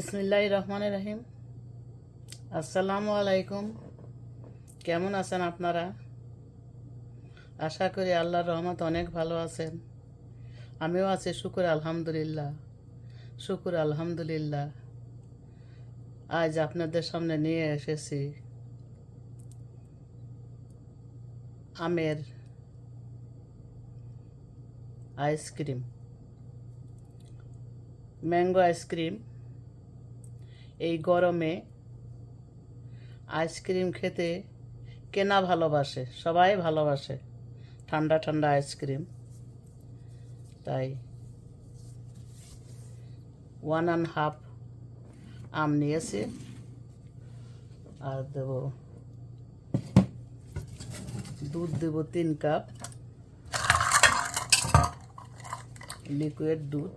বিসমিল্লাহ রহমান রহিম। আসসালামু আলাইকুম। কেমন আছেন আপনারা? আশা করি আল্লাহর রহমত অনেক ভালো আছেন। আমিও আছি, শুকুর আলহামদুলিল্লাহ। শুকুর আলহামদুলিল্লাহ। আজ আপনাদের সামনে নিয়ে এসেছি আমের আইসক্রিম, ম্যাঙ্গো আইসক্রিম। এই গরমে আইসক্রিম খেতে কেনা ভালোবাসে, সবাই ভালোবাসে ঠান্ডা ঠান্ডা আইসক্রিম। তাই ওয়ান অ্যান্ড হাফ আম নিয়েছি, আর দেব দুধ দেব তিন কাপ লিকুইড দুধ।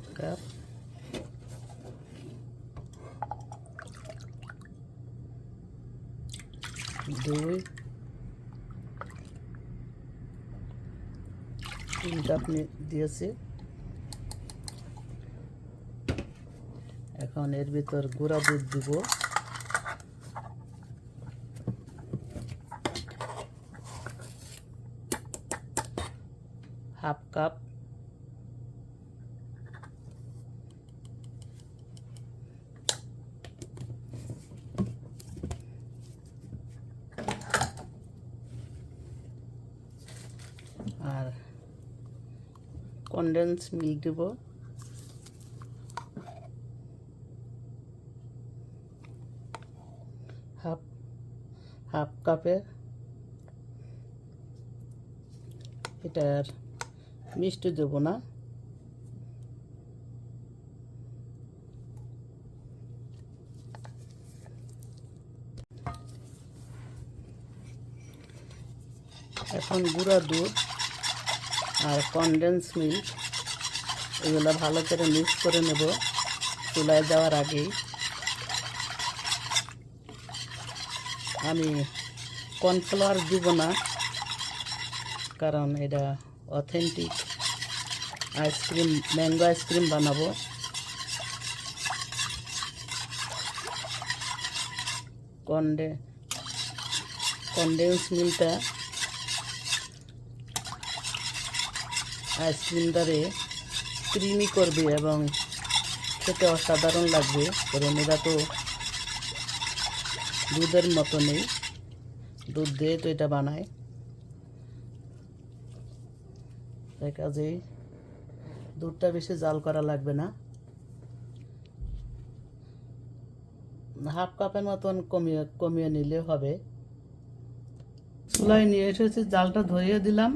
এক কাপ দুই তিন কাপ নি- দিয়েছি এখন এর ভিতর গুঁড়া দুধ দিব হাফ কাপ আর কনডেন্স মিল্ক দেব। হাফ হাফ কাপের। এটার মিষ্টি দেবো না। এখন গুঁড়া দুধ। আর কনডেন্স মিল্ক এগুলো ভালো করে মিক্স করে নেব চুলায় দেওয়ার আগেই। আমি কর্নফ্লাওয়ার দিব না, কারণ এটা অথেন্টিক আইসক্রিম ম্যাঙ্গো আইসক্রিম বানাবো। কন্ডে কনডেন্স মিল্কটা আইসক্রিমটারে ক্রিমি করবে এবং খেতে অসাধারণ লাগবে। কারণ এটা তো দুধের মতো নেই। দুধ দিয়ে তো এটা বানায়। তাই কাজেই দুধটা বেশি জাল করা লাগবে না। হাফ কাপের মতন কমিয়ে কমিয়ে নিলে হবে। চুলায় নিয়ে এসেছি, জালটা ধরিয়ে দিলাম।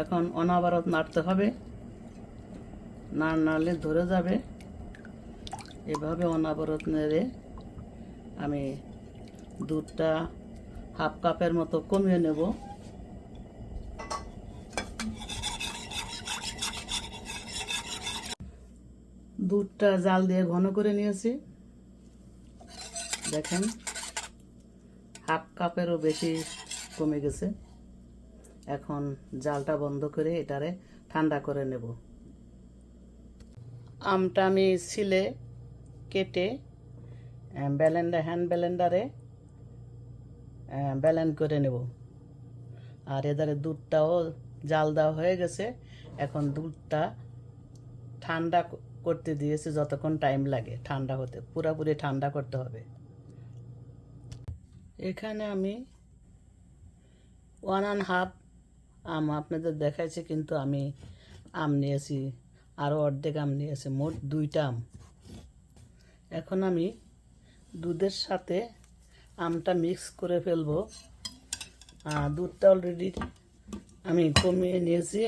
এখন অনাবরত নাড়তে হবে। না নাড়লে ধরে যাবে। এভাবে অনাবরত নেড়ে আমি দুধটা হাফ কাপের মতো কমিয়ে নেব। দুধটা জাল দিয়ে ঘন করে নিয়েছি। দেখেন, হাফ কাপেরও বেশি কমে গেছে। এখন জালটা বন্ধ করে এটারে ঠান্ডা করে নেব। আমটা আমি ছিলে কেটে ব্যালেন্ডার, হ্যান্ড ব্যালেন্ডারে ব্যালেন্ড করে নেব। আর এদারে দুধটাও জাল দেওয়া হয়ে গেছে। এখন দুধটা ঠান্ডা করতে দিয়েছে যতক্ষণ টাইম লাগে, ঠান্ডা হতে, পুরোপুরি ঠান্ডা করতে হবে। এখানে আমি ওয়ান অ্যান্ড হাফ আম, আপনাদের দেখাইছে কিন্তু আমি আম নিয়েছি আরও অর্ধেক আম নিয়েছি মোট দুইটা আম। এখন আমি দুধের সাথে আমটা মিক্স করে ফেলব। দুধটা অলরেডি আমি কমিয়ে নিয়েছি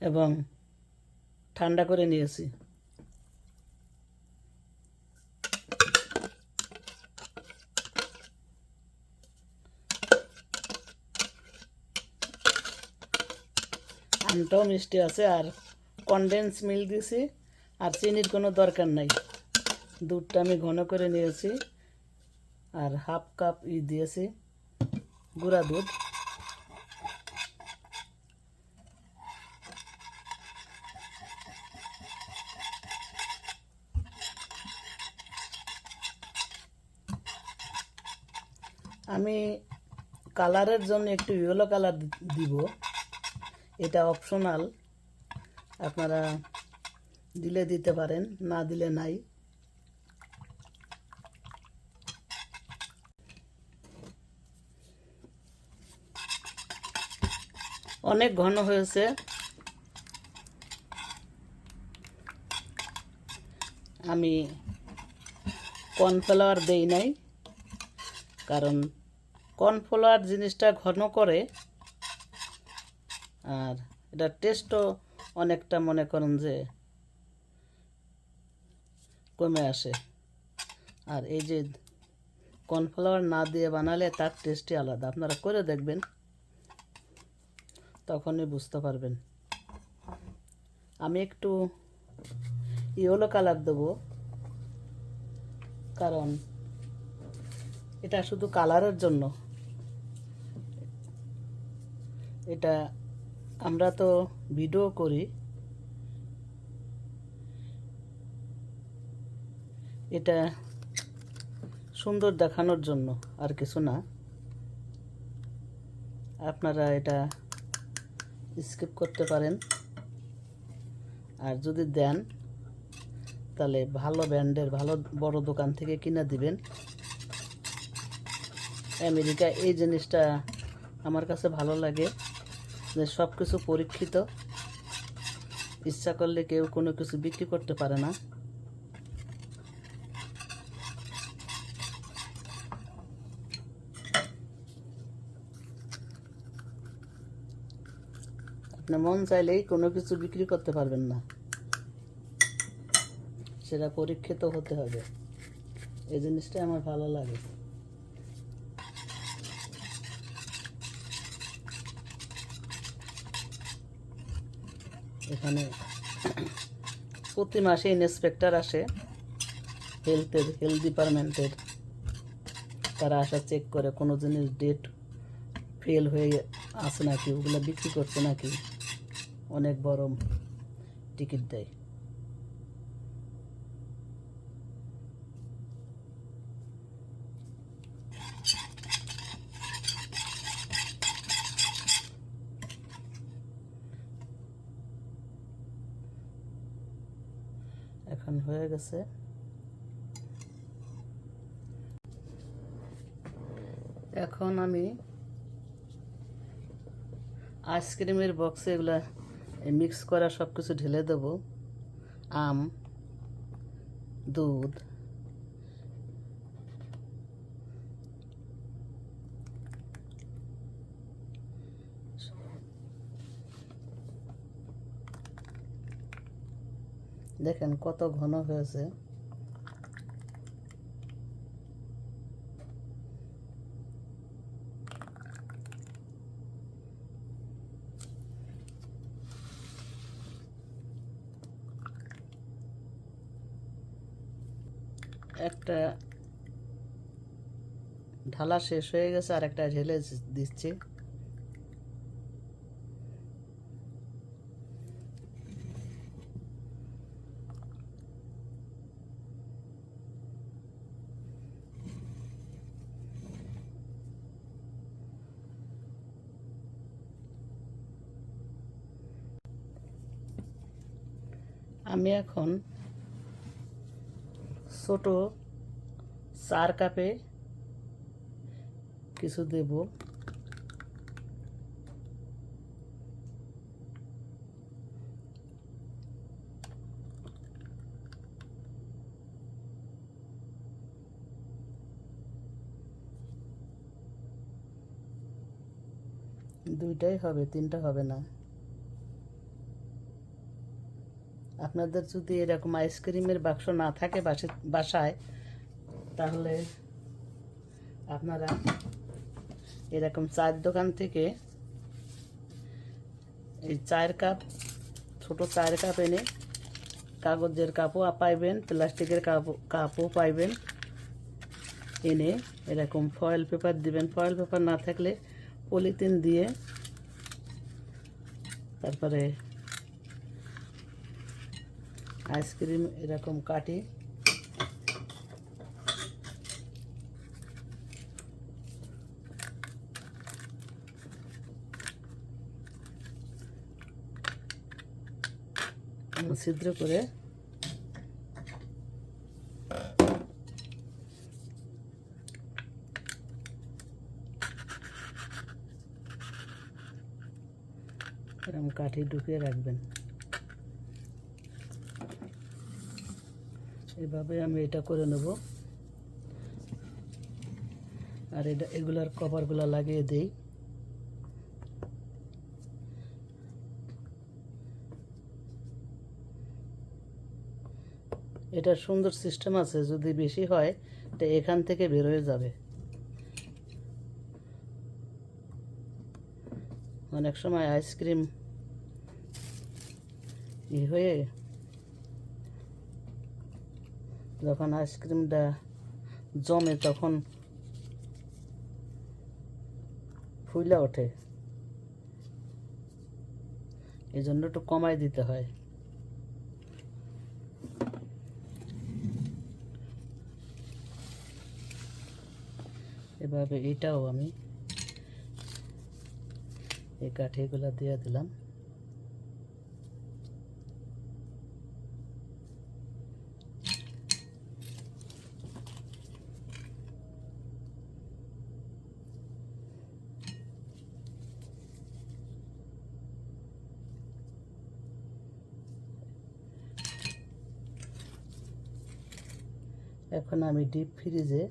এবং ঠান্ডা করে নিয়েছি। আমটাও মিষ্টি আছে আর কনডেন্স মিল্ক দিছি, আর চিনির কোনো দরকার নাই। দুধটা আমি ঘন করে নিয়েছি, আর হাফ কাপ ই দিয়েছি গুঁড়া দুধ। আমি কালারের জন্য একটু ইয়েলো কালার দিব। এটা অপশনাল আপনারা দিলে দিতে পারেন, না দিলে নাই। অনেক ঘন হয়েছে। আমি কর্নফ্লাওয়ার দেই নাই, কারণ কর্নফ্লাওয়ার জিনিসটা ঘন করে আর এটা টেস্টও অনেকটা মনে করেন যে কমে আসে। আর এই যে কর্নফ্লাওয়ার না দিয়ে বানালে তার টেস্টই আলাদা। আপনারা করে দেখবেন, তখনই বুঝতে পারবেন। আমি একটু ইয়েলো কালার দেবো, কারণ এটা শুধু কালারের জন্য। এটা আমরা তো ভিডিও করি। এটা সুন্দর দেখানোর জন্য আর কিছু না। আপনারা এটা স্কিপ করতে পারেন। আর যদি দেন, তাহলে ভালো ব্র্যান্ডের, ভালো বড় দোকান থেকে কিনে দিবেন। আমেরিকা এই জিনিসটা আমার কাছে ভালো লাগে। যে সব কিছু পরীক্ষিত। ইচ্ছা করলে কেউ কোনো কিছু বিক্রি করতে পারে না। আপনি মন চাইলেই কোনো কিছু বিক্রি করতে পারবেন না। সেটা পরীক্ষিত হতে হবে। এই জিনিসটা আমার ভালো লাগে। এখানে প্রতি মাসে ইন্সপেক্টর আসে। হেলথের হেলথ ডিপার্টমেন্টের তারা আসা চেক করে কোনো জিনিস ডেট ফেল হয়ে আছে নাকি, ওগুলো বিক্রি করছে নাকি। অনেক বড় টিকিট দেয়। এখন হয়ে গেছে। এখন আমি আইসক্রিমের বক্সে এগুলা মিক্স করা সব কিছু ঢেলে দেব। আম, দুধ দেখেন কত ঘন হয়েছে। একটা ঢালা শেষ হয়ে গেছে আর একটা ঢেলে দিচ্ছি। আমি এখন ছোট চার কাপে কিছু দেব। দুইটাই হবে তিনটা হবে না। আপনাদের যদি এরকম আইসক্রিমের বাক্স না থাকে বাসে- বাসায়, তাহলে আপনারা এরকম চায়ের দোকান থেকে এই চায়ের কাপ, ছোট চায়ের কাপ এনে কাগজের কাপও পাইবেন, প্লাস্টিকের কাপ কাপও পাইবেন। এনে এরকম ফয়েল পেপার দিবেন। ফয়েল পেপার না থাকলে পলিথিন দিয়ে তারপরে আইসক্রিম এরকম কাটি। ছিদ্র করে এরকম কাঠি ঢুকিয়ে রাখবেন। এভাবে আমি এটা করে নেব। আর এটা, এগুলার কভারগুলো লাগিয়ে দেই। এটা সুন্দর সিস্টেম আছে, যদি বেশি হয়, তো এখান থেকে বের হয়ে যাবে। অনেক সময় আইসক্রিম ই হয়ে যখন আইসক্রিমটা জমে তখন ফুইলা ওঠে। এই জন্য একটু কমাই দিতে হয়। এভাবে এটাও আমি এই কাঠিগুলো দিয়ে দিলাম। এখন আমি ডিপ ফ্রিজে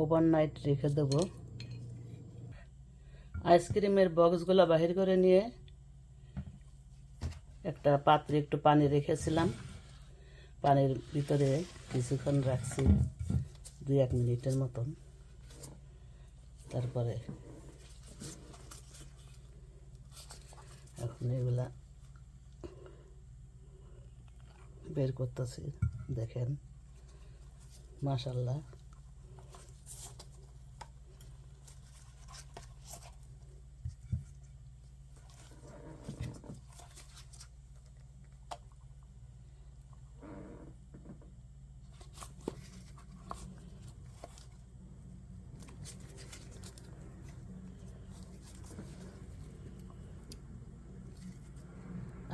ওভারনাইট রেখে দেব। আইসক্রিমের বক্সগুলো বাহির করে নিয়ে একটা পাত্রে একটু পানি রেখেছিলাম। পানির ভিতরে কিছুক্ষণ রাখছি দুই এক মিনিটের মতন। তারপরে এখন এগুলা বের করতেছি দেখেন মাশাল্লাহ।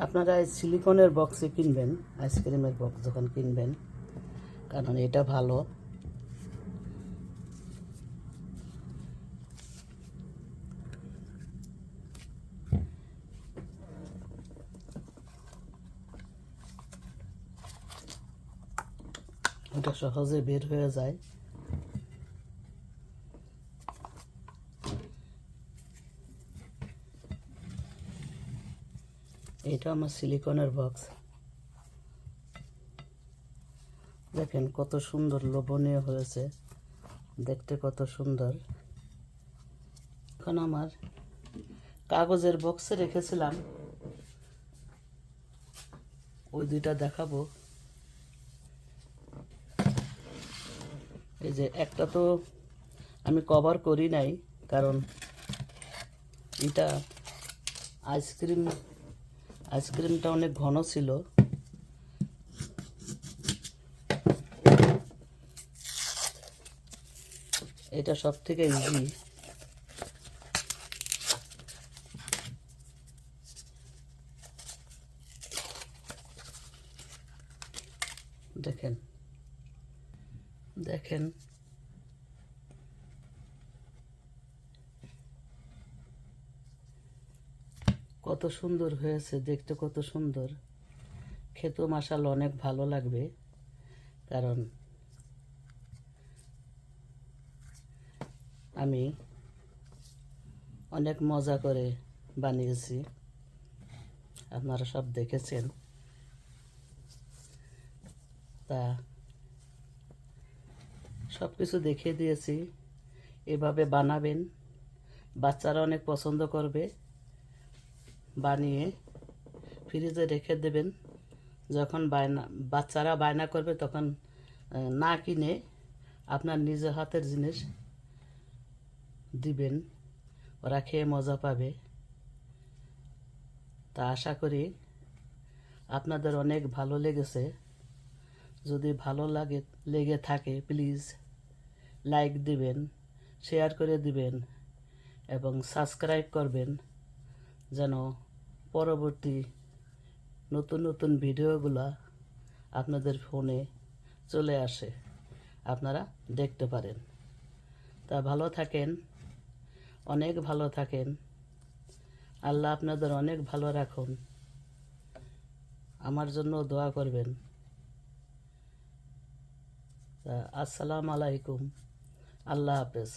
আপনারা এই সিলিকনের বক্সে কিনবেন আইসক্রিমের বক্স যখন কিনবেন, কারণ এটা ভালো। এটা সহজে বের হয়ে যায়। এটা আমার সিলিকনের বক্স দেখেন কত সুন্দর লোভনীয় হয়েছে। দেখতে কত সুন্দর। এখন আমার কাগজের বক্সে রেখেছিলাম। ওই দুইটা দেখাবো। এই যে একটা তো আমি কভার করি নাই, কারণ এটা আইসক্রিম আইসক্রিমটা অনেক ঘন ছিল। এটা সব থেকে ইজি দেখেন দেখেন কত সুন্দর হয়েছে, দেখতে কত সুন্দর। খেতেও মাসাল অনেক ভালো লাগবে, কারণ আমি অনেক মজা করে বানিয়েছি। আপনারা সব দেখেছেন। তা সব কিছু দেখিয়ে দিয়েছি। এভাবে বানাবেন, বাচ্চারা অনেক পছন্দ করবে। বানিয়ে ফ্রিজে রেখে দেবেন। যখন বায়না, বাচ্চারা বায়না করবে তখন না কিনে আপনার নিজের হাতের জিনিস দিবেন। ওরা খেয়ে মজা পাবে। তা আশা করি আপনাদের অনেক ভালো লেগেছে। যদি ভালো লাগে, লেগে থাকে প্লিজ লাইক দিবেন শেয়ার করে দিবেন এবং সাবস্ক্রাইব করবেন। যেন পরবর্তী নতুন নতুন ভিডিওগুলো আপনাদের ফোনে চলে আসে, আপনারা দেখতে পারেন। তা ভালো থাকেন, অনেক ভালো থাকেন। আল্লাহ আপনাদের অনেক ভালো রাখুন। আমার জন্য দোয়া করবেন। আসসালামু আলাইকুম। আল্লাহ হাফেজ।